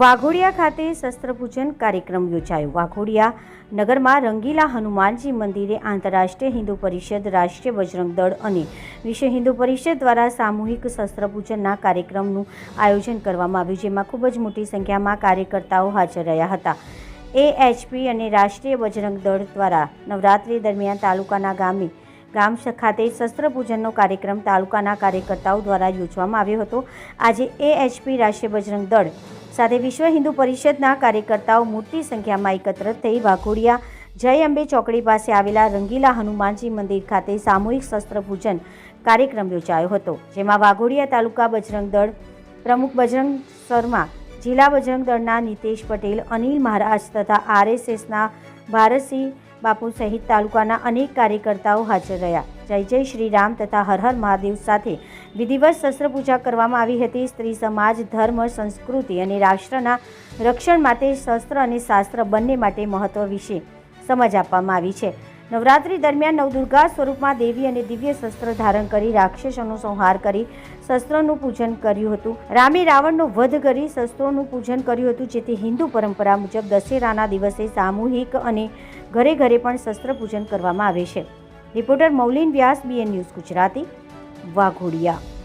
વાઘોડિયા ખાતે શસ્ત્રપૂજન કાર્યક્રમ યોજાયો. વાઘોડિયા નગરમાં રંગીલા હનુમાનજી મંદિરે આંતરરાષ્ટ્રીય હિન્દુ પરિષદ, રાષ્ટ્રીય બજરંગ દળ અને વિશ્વ હિન્દુ પરિષદ દ્વારા સામૂહિક શસ્ત્રપૂજનના કાર્યક્રમનું આયોજન કરવામાં આવ્યું, જેમાં ખૂબ જ મોટી સંખ્યામાં કાર્યકર્તાઓ હાજર રહ્યા હતા. એએચપી અને રાષ્ટ્રીય બજરંગ દળ દ્વારા નવરાત્રી દરમિયાન તાલુકાના ગામે, ગામ ખાતે શસ્ત્રપૂજનનો કાર્યક્રમ તાલુકાના કાર્યકર્તાઓ દ્વારા યોજવામાં આવ્યો હતો. આજે એએચપી રાષ્ટ્રીય બજરંગ દળ સાથે વિશ્વ હિન્દુ પરિષદના કાર્યકર્તાઓ મોટી સંખ્યામાં એકત્ર થઈ વાઘોડિયા જય અંબે ચોકડી પાસે આવેલા રંગીલા હનુમાનજી મંદિર ખાતે સામૂહિક શસ્ત્રપૂજન કાર્યક્રમ યોજાયો હતો, જેમાં વાઘોડિયા તાલુકા બજરંગ દળ પ્રમુખ બજરંગ શર્મા, જિલ્લા બજરંગ દળના નિતેશ પટેલ, અનિલ મહારાજ તથા આરએસએસના ભારતસિંહ બાપુ સહિત તાલુકાના અનેક કાર્યકર્તાઓ હાજર રહ્યા. જય જય શ્રી રામ તથા હર હર મહાદેવ સાથે વિધિવત શસ્ત્રપૂજા કરવામાં આવી હતી. સ્ત્રી સમાજ, ધર્મ, સંસ્કૃતિ અને રાષ્ટ્રના રક્ષણ માટે શસ્ત્ર અને શાસ્ત્ર બંને માટે મહત્વ વિશે સમજ આપવામાં આવી છે. નવરાત્રી દરમિયાન નવદુર્ગા સ્વરૂપમાં દેવી અને દિવ્ય શસ્ત્ર ધારણ કરી રાક્ષસોનો સંહાર કરી શસ્ત્રોનું પૂજન કર્યું હતું. રામે રાવણનો વધ કરી શસ્ત્રોનું પૂજન કર્યું હતું, જેથી હિન્દુ પરંપરા મુજબ દશેરાના દિવસે સામૂહિક અને ઘરે ઘરે પણ શસ્ત્ર પૂજન કરવામાં આવે છે. Reporter Maulin Vyas BN news Gujarati, Waghodia.